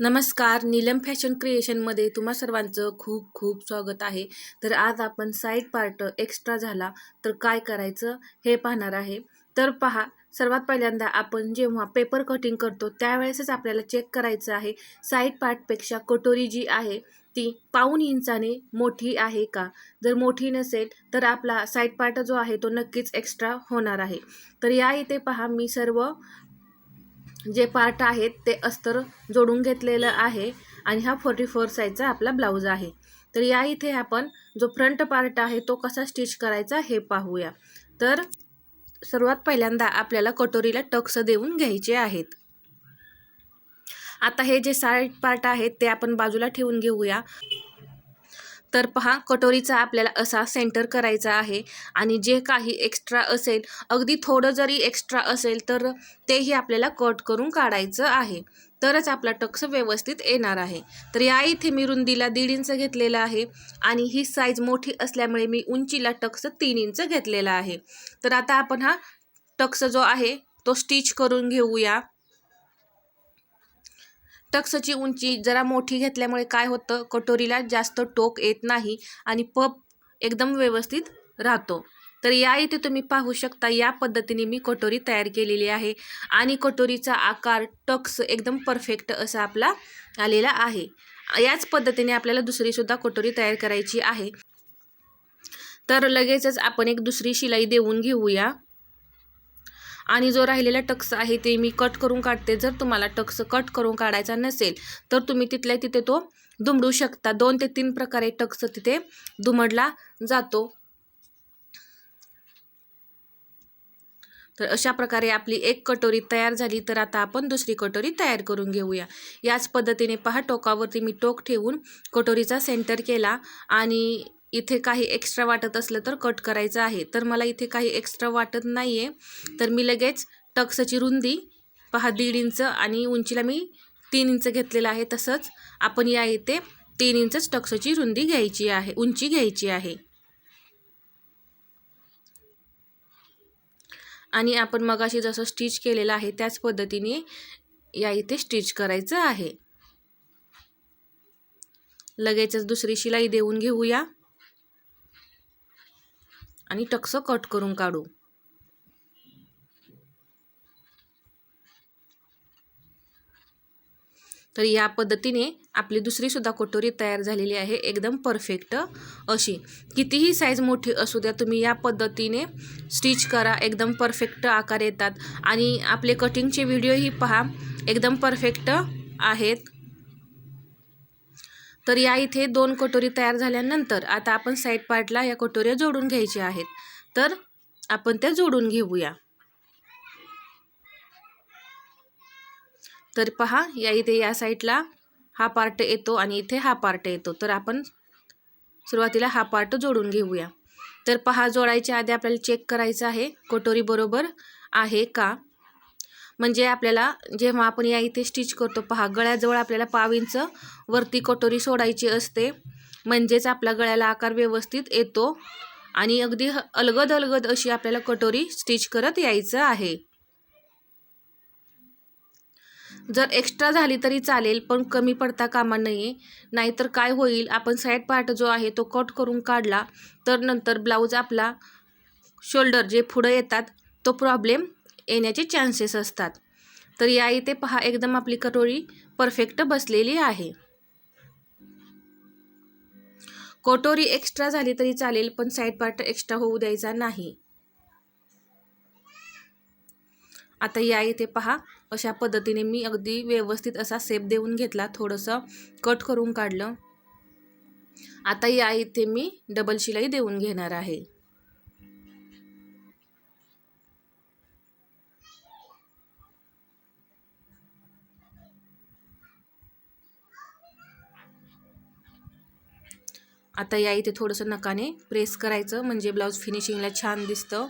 नमस्कार. नीलम फॅशन क्रिएशनमध्ये तुम्हा सर्वांचं खूप खूप स्वागत आहे. तर आज आपण साईड पार्ट एक्स्ट्रा झाला. तर काय करायचं हे पाहणार आहे. तर पहा सर्वात पहिल्यांदा आपण जेव्हा पेपर कटिंग करतो त्यावेळेसच आपल्याला चेक करायचं आहे. साईड पार्टपेक्षा कटोरी जी आहे ती पाऊन इंचाने मोठी आहे का? जर मोठी नसेल तर आपला साईड पार्ट जो आहे तो नक्कीच एक्स्ट्रा होणार आहे. तर या इथे पहा मी सर्व जे पार्ट आहेत ते अस्तर जोडून घेतलेलं आहे आणि हा फोर्टी फोर साईजचा आपला ब्लाऊज आहे. तर या इथे आपण जो फ्रंट पार्ट आहे तो कसा स्टिच करायचा हे पाहूया. तर सर्वात पहिल्यांदा आपल्याला कटोरीला टक्स देऊन घ्यायचे आहेत. आता हे जे साईड पार्ट आहेत ते आपण बाजूला ठेवून घेऊया. तर पहा कटोरीचा आपल्याला असा सेंटर करायचा आहे. आणि जे काही एक्स्ट्रा असेल अगदी थोडं जरी एक्स्ट्रा असेल तर तेही आपल्याला कट करून काढायचं आहे. तरच आपला टक्स व्यवस्थित येणार आहे. तर या इथे मी रुंदीला दीड इंच घेतलेला आहे. आणि ही साईज मोठी असल्यामुळे मी उंचीला टक्स तीन इंच घेतलेला आहे. तर आता आपण हा टक्स जो आहे तो स्टिच करून घेऊया. टक्सची उंची जरा मोठी घेतल्यामुळे काय होतं? कटोरीला जास्त टोक येत नाही आणि पप एकदम व्यवस्थित राहतो. तर या इथे तुम्ही पाहू शकता या पद्धतीने मी कटोरी तयार केलेली आहे आणि कटोरीचा आकार टक्स एकदम परफेक्ट असा आपला आलेला आहे. याच पद्धतीने आपल्याला दुसरीसुद्धा कटोरी तयार करायची आहे. तर लगेचच आपण एक दुसरी शिलाई देऊन घेऊया. आणि जो राहिलेला टक्स आहे ते मी कट करून काढते. जर तुम्हाला टक्स कट करून काढायचा नसेल तर तुम्ही तिथल्या तिथे तो दुमडू शकता. दोन ते तीन प्रकारे टक्स तिथे दुमडला जातो. तर अशा प्रकारे आपली एक कटोरी तयार झाली तर आता आपण दुसरी कटोरी तयार करून घेऊया. याच पद्धतीने पहा टोकावरती मी टोक ठेवून कटोरीचा सेंटर केला आणि इथे काही एक्स्ट्रा वाटत असलं तर कट करायचं आहे. तर मला इथे काही एक्स्ट्रा वाटत नाही आहे तर मी लगेच टक्सची रुंदी पहा दीड इंच आणि उंचीला मी तीन इंच घेतलेलं आहे. तसंच आपण या इथे तीन इंचच टक्सची रुंदी घ्यायची आहे उंची घ्यायची आहे. आणि आपण मगाशी जसं स्टिच केलेलं आहे त्याच पद्धतीने या इथे स्टिच करायचं आहे. लगेचच दुसरी शिलाई देऊन घेऊया. आणि टक्स कट करून काढू. तर या पद्धतीने आपली दुसरीसुद्धा कटोरी तयार झालेली आहे एकदम परफेक्ट अशी. कितीही साईज मोठी असू द्या तुम्ही या पद्धतीने स्टिच करा एकदम परफेक्ट आकार येतात. आणि आपले कटिंगचे व्हिडिओही पहा एकदम परफेक्ट आहेत. तर या इथे दोन कटोरी तयार झाल्यानंतर आता आपण साईड पार्टला या कटोऱ्या जोडून घ्यायच्या आहेत. तर आपण त्या जोडून घेऊया. तर पहा या इथे या साईडला हा पार्ट येतो आणि इथे हा पार्ट येतो. तर आपण सुरुवातीला हा पार्ट जोडून घेऊया. तर पहा जोडायच्या आधी आपल्याला चेक करायचं आहे कटोरी बरोबर आहे का? म्हणजे आपल्याला जेव्हा आपण या इथे स्टिच करतो पहा गळ्याजवळ आपल्याला पाव इंच वरती कटोरी सोडायची असते. म्हणजेच आपला गळ्याला आकार व्यवस्थित येतो आणि अगदी अलगद अलगद अशी आपल्याला कटोरी स्टिच करत यायचं आहे. जर एक्स्ट्रा झाली तरी चालेल पण कमी पडता कामा नये. नाहीतर काय होईल आपण साईड पार्ट जो आहे तो कट करून काढला तर नंतर ब्लाऊज आपला शोल्डर जे पुढं येतात तो प्रॉब्लेम येण्याचे चान्सेस असतात. तर या इथे पहा एकदम आपली कटोरी परफेक्ट बसलेली आहे. कटोरी एक्स्ट्रा झाली तरी चालेल पण साईड पार्ट एक्स्ट्रा होऊ द्यायचा नाही. आता या इथे पहा अशा पद्धतीने मी अगदी व्यवस्थित असा सेप देऊन घेतला थोडंसं कट करून काढलं. आता या इथे मी डबल शिलाई देऊन घेणार आहे. आता या इथे थोडंसं नकाने प्रेस करायचं म्हणजे ब्लाऊज फिनिशिंगला छान दिसतं.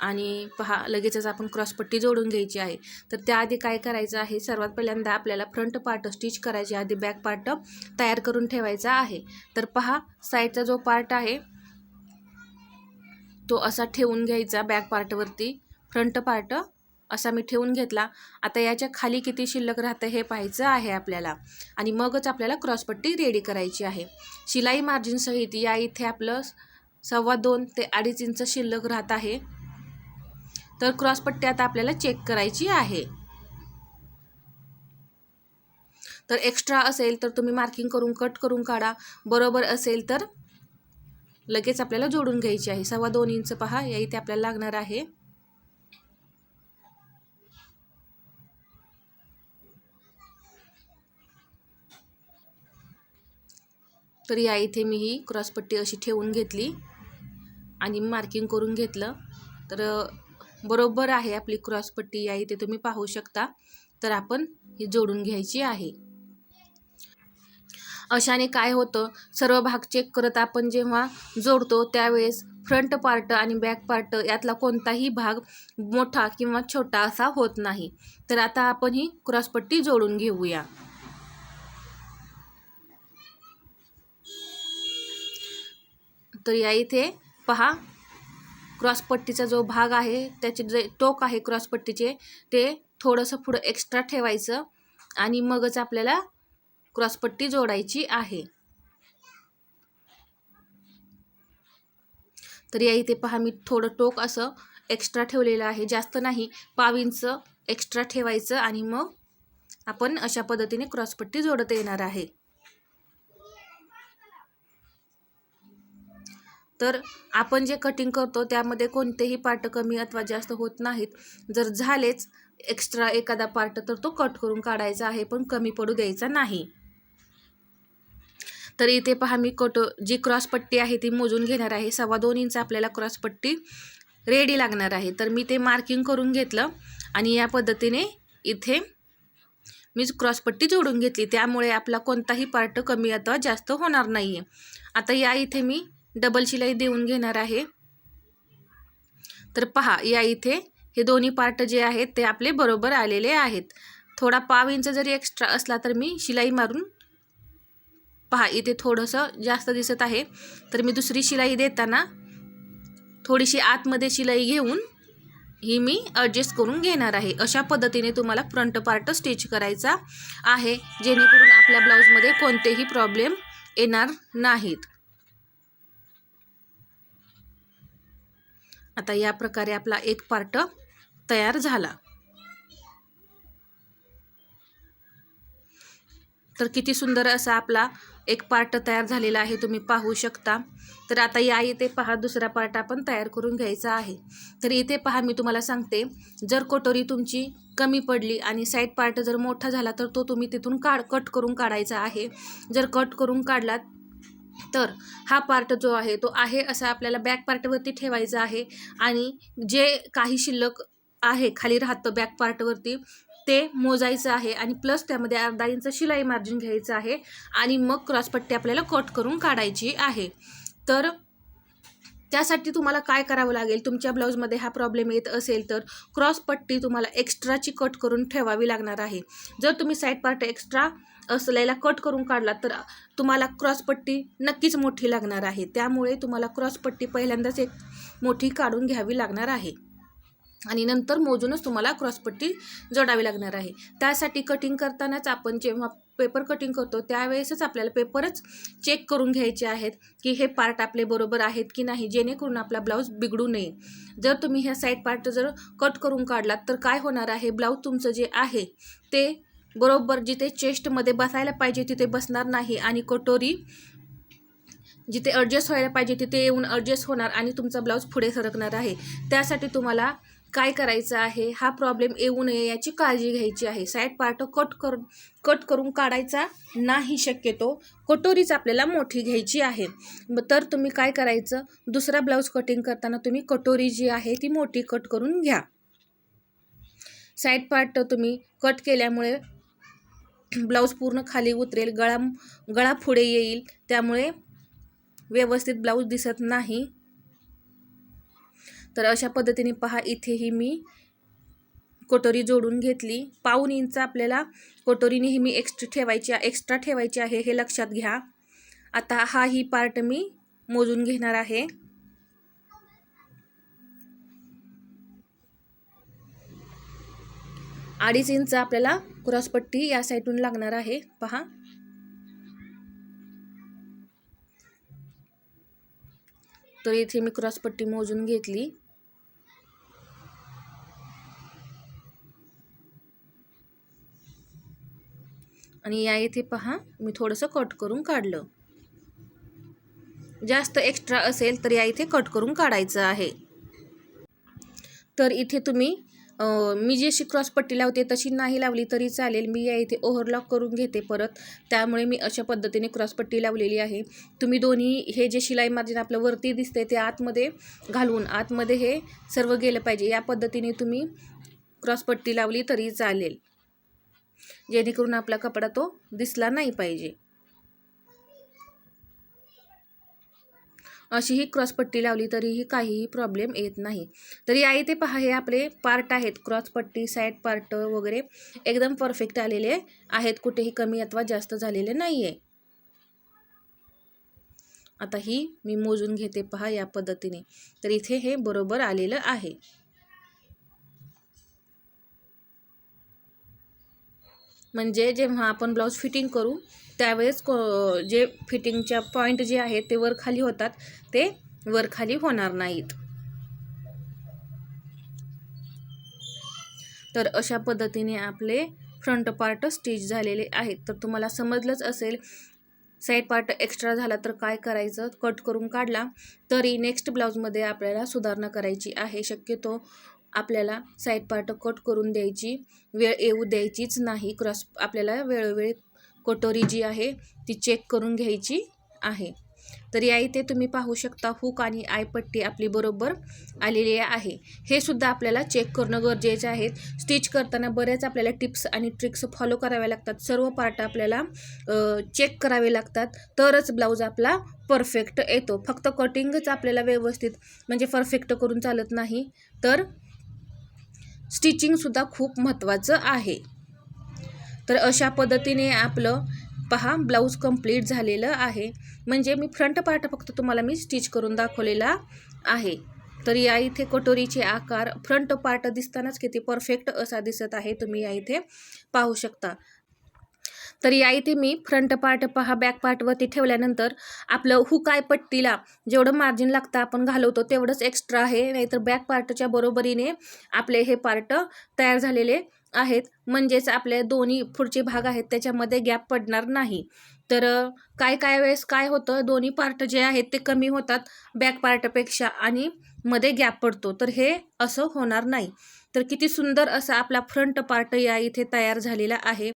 आणि पहा लगेचच आपण क्रॉसपट्टी जोडून घ्यायची आहे. तर त्याआधी काय करायचं आहे सर्वात पहिल्यांदा आपल्याला फ्रंट पार्ट स्टिच करायचे आधी बॅक पार्ट तयार करून ठेवायचा आहे. तर पहा साईडचा जो पार्ट आहे तो असा ठेवून घ्यायचा बॅक पार्टवरती. फ्रंट पार्ट असा मी ठेवून घेतला. आता याच्या खाली किती शिल्लक राहतं हे पाहायचं आहे आपल्याला. आणि मगच आपल्याला क्रॉसपट्टी रेडी करायची आहे. शिलाई मार्जिनसहित या इथे आपलं सव्वा दोन ते अडीच इंच शिल्लक राहत आहे. तर क्रॉसपट्टी आता आपल्याला चेक करायची आहे. तर एक्स्ट्रा असेल तर तुम्ही मार्किंग करून कट करून काढा. बरोबर असेल तर लगेच आपल्याला जोडून घ्यायची आहे. सव्वा दोन इंच पहा या इथे आपल्याला लागणार आहे. तर या इथे मी ही क्रॉसपट्टी अशी ठेवून घेतली आणि मार्किंग करून घेतलं. तर बरोबर आहे आपली क्रॉसपट्टी या इथे तुम्ही पाहू शकता. तर आपण ही जोडून घ्यायची आहे. अशाने काय होतं सर्व भाग चेक करत आपण जेव्हा जोडतो त्यावेळेस फ्रंट पार्ट आणि बॅक पार्ट यातला कोणताही भाग मोठा किंवा छोटा असा होत नाही. तर आता आपण ही क्रॉसपट्टी जोडून घेऊया. तर या इथे पहा. क्रॉसपट्टीचा जो भाग आहे त्याचे जे टोक आहे क्रॉसपट्टीचे ते थोडंसं पुढं एक्स्ट्रा ठेवायचं आणि मगच आपल्याला क्रॉसपट्टी जोडायची आहे. तर या इथे पहा मी थोडं टोक असं एक्स्ट्रा ठेवलेलं आहे. जास्त नाही पाव एक्स्ट्रा ठेवायचं आणि मग आपण अशा पद्धतीने क्रॉसपट्टी जोडत येणार आहे. तर आपण जे कटिंग करतो त्यामध्ये कोणतेही पार्ट कमी अथवा जास्त होत नाहीत. जर झालेच एक्स्ट्रा एखादा पार्ट तर तो कट करून काढायचा आहे पण कमी पडू द्यायचा नाही. तर इथे पहा मी कट जी क्रॉसपट्टी आहे ती मोजून घेणार आहे. सव्वा दोन इंच आपल्याला क्रॉसपट्टी रेडी लागणार आहे. तर मी ते मार्किंग करून घेतलं आणि या पद्धतीने इथे मी क्रॉसपट्टी जोडून घेतली. त्यामुळे आपला कोणताही पार्ट कमी अथवा जास्त होणार नाही आहे आता या इथे मी डबल शिलाई देऊन घेणार आहे. तर पहा या इथे हे दोन्ही पार्ट जे आहेत ते आपले बरोबर आलेले आहेत. थोडा पाव इंच जरी एक्स्ट्रा असला तर मी शिलाई मारून पहा इथे थोडंसं जास्त दिसत आहे. तर मी दुसरी शिलाई देताना थोडीशी आतमध्ये शिलाई घेऊन ही मी ॲडजस्ट करून घेणार आहे. अशा पद्धतीने तुम्हाला फ्रंट पार्ट स्टिच करायचा आहे जेणेकरून आपल्या ब्लाऊजमध्ये कोणतेही प्रॉब्लेम येणार नाहीत. आता या प्रकारे आपला एक पार्ट तयार झाला. तर किती सुंदर असा आपला एक पार्ट तयार झालेला आहे तुम्ही पाहू शकता. तर आता या इथे पहा दुसरा पार्ट आपण तयार करून घ्यायचा आहे. तर इथे पहा मी तुम्हाला सांगते जर कटोरी तुमची कमी पडली आणि साईड पार्ट जर मोठा झाला तर तो तुम्ही तिथून काढ कट करून काढायचा आहे. जर कट करून काढलात तर हा पार्ट जो आहे तो आहे असा आपल्याला बॅक पार्टवरती ठेवायचा आहे. आणि जे काही शिल्लक आहे खाली राहतं बॅक पार्टवरती ते मोजायचं आहे. आणि प्लस त्यामध्ये अर्धा इंच शिलाई मार्जिन घ्यायचं आहे. आणि मग क्रॉसपट्टी आपल्याला कट करून काढायची आहे. तर त्यासाठी तुम्हाला काय करावं लागेल? तुमच्या ब्लाऊजमध्ये हा प्रॉब्लेम येत असेल तर क्रॉस पट्टी तुम्हाला एक्स्ट्राची कट करून ठेवावी लागणार आहे. जर तुम्ही साईड पार्ट एक्स्ट्रा असलेला कट करून काढला तर तुम्हाला क्रॉसपट्टी नक्कीच मोठी लागणार आहे. त्यामुळे तुम्हाला क्रॉसपट्टी पहिल्यांदाच एक मोठी काढून घ्यावी लागणार आहे. आणि नंतर मोजूनच तुम्हाला क्रॉसपट्टी जोडावी लागणार आहे. त्यासाठी कटिंग करतानाच आपण जेव्हा पेपर कटिंग करतो त्यावेळेसच आपल्याला पेपरच चेक करून घ्यायचे आहेत की हे पार्ट आपले बरोबर आहेत की नाही जेणेकरून आपला ब्लाऊज बिघडू नये. जर तुम्ही ह्या साईड पार्ट जर कट करून काढलात तर काय होणार आहे? ब्लाऊज तुमचं जे आहे ते बरोबर जिथे चेस्टमध्ये बसायला पाहिजे तिथे बसणार नाही आणि कटोरी जिथे ॲडजस्ट व्हायला पाहिजे तिथे येऊन ॲडजस्ट होणार आणि तुमचा ब्लाऊज पुढे सरकणार आहे. त्यासाठी तुम्हाला काय करायचं आहे? हा प्रॉब्लेम येऊ नये याची काळजी घ्यायची आहे. साईड पार्ट कट करून कट करून काढायचा नाही शक्यतो. कटोरीच आपल्याला मोठी घ्यायची आहे. तर तुम्ही काय करायचं? दुसरा ब्लाऊज कटिंग करताना तुम्ही कटोरी जी आहे ती मोठी कट करून घ्या. साईड पार्ट तुम्ही कट केल्यामुळे ब्लाऊज पूर्ण खाली उतरेल गळा गळा पुढे येईल. त्यामुळे व्यवस्थित ब्लाऊज दिसत नाही. तर अशा पद्धतीने पहा इथेही मी कटोरी जोडून घेतली. पाऊन इंच आपल्याला कटोरीने नेहमी मी एक्स्ट्रा ठेवायची एक्स्ट्रा ठेवायची आहे हे लक्षात घ्या. आता हा ही पार्ट मी मोजून घेणार आहे. अडीच इंच आपल्याला क्रॉसपट्टी या साईडून लागणार आहे. पहा. तर इथे मी क्रॉसपट्टी मोजून घेतली. आणि या इथे पहा मी थोडंसं कट करून काढलं. जास्त एक्स्ट्रा असेल तर या इथे कट करून काढायचं आहे. तर इथे तुम्ही मी जशी क्रॉसपट्टी लावते तशी नाही लावली तरी चालेल. मी या इथे ओव्हरलॉक करून घेते परत. त्यामुळे मी अशा पद्धतीने क्रॉसपट्टी लावलेली आहे. तुम्ही दोन्ही हे जे शिलाई मार्जिन आपलं वरती दिसते ते आतमध्ये घालून आतमध्ये हे सर्व गेलं पाहिजे. या पद्धतीने तुम्ही क्रॉसपट्टी लावली तरी चालेल. जेणेकरून आपला कपडा तो दिसला नाही पाहिजे. अशीही क्रॉसपट्टी लावली तरीही काहीही प्रॉब्लेम येत नाही. तरी आई ते पहा हे आपले पार्ट आहेत. क्रॉसपट्टी साईड पार्ट वगैरे एकदम परफेक्ट आलेले आहेत. कुठेही कमी अथवा जास्त झालेले नाही आहे आता ही मी मोजून घेते पहा या पद्धतीने. तर इथे हे बरोबर आलेलं आहे. म्हणजे जेव्हा आपण ब्लाऊज फिटिंग करू त्यावेळेस को जे फिटिंगच्या पॉईंट जे आहेत ते वर खाली होतात ते वर खाली होणार नाहीत. तर अशा पद्धतीने आपले फ्रंट पार्ट स्टिच झालेले आहेत. तर तुम्हाला समजलंच असेल साईड पार्ट एक्स्ट्रा झाला तर काय करायचं? कट करून काढला तरी नेक्स्ट ब्लाऊजमध्ये आपल्याला सुधारणा करायची आहे. शक्यतो आपल्याला साईड पार्ट कट करून द्यायची वेळ येऊ द्यायचीच नाही. क्रॉस आपल्याला वेळोवेळी कटोरी जी आहे ती चेक करून घ्यायची आहे. तर या इथे तुम्ही पाहू शकता हुक आणि आयपट्टी आपली बरोबर आलेली आहे. हे सुद्धा आपल्याला चेक करणं गरजेचं आहे. स्टिच करताना बऱ्याच आपल्याला टिप्स आणि ट्रिक्स फॉलो कराव्या लागतात. सर्व पार्ट आपल्याला चेक करावे लागतात. तरच ब्लाऊज आपला परफेक्ट येतो. फक्त कटिंगच आपल्याला व्यवस्थित म्हणजे परफेक्ट करून चालत नाही. तर स्टिचिंगसुद्धा खूप महत्त्वाचं आहे. तर अशा पद्धतीने आपलं पहा ब्लाऊज कंप्लीट झालेलं आहे. म्हणजे मी फ्रंट पार्ट फक्त तुम्हाला मी स्टिच करून दाखवलेला आहे. तर या इथे कटोरीचे आकार फ्रंट पार्ट दिसतानाच किती परफेक्ट असा दिसत आहे तुम्ही या इथे पाहू शकता. तर या इथे मी फ्रंट पार्ट पहा बॅक पार्टवरती ठेवल्यानंतर आपलं हुकाय पट्टीला जेवढं मार्जिन लागतं आपण घालवतो तेवढंच एक्स्ट्रा आहे. नाहीतर बॅक पार्टच्या बरोबरीने आपले हे पार्ट तयार झालेले आहेत. म्हणजेच आपले दोन्ही पुढचे भाग आहेत त्याच्यामध्ये गॅप पडणार नाही. तर काय काय वेळेस काय होतं दोन्ही पार्ट जे आहेत ते कमी होतात बॅक पार्टपेक्षा आणि मध्ये गॅप पडतो. तर हे असं होणार नाही. तर किती सुंदर असा आपला फ्रंट पार्ट या इथे तयार झालेला आहे.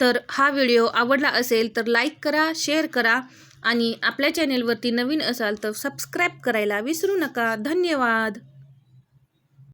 तर हा व्हिडिओ आवडला असेल तर लाईक करा शेअर करा आणि आपल्या चॅनेलवरती नवीन असाल तर सबस्क्राईब करायला विसरू नका. धन्यवाद!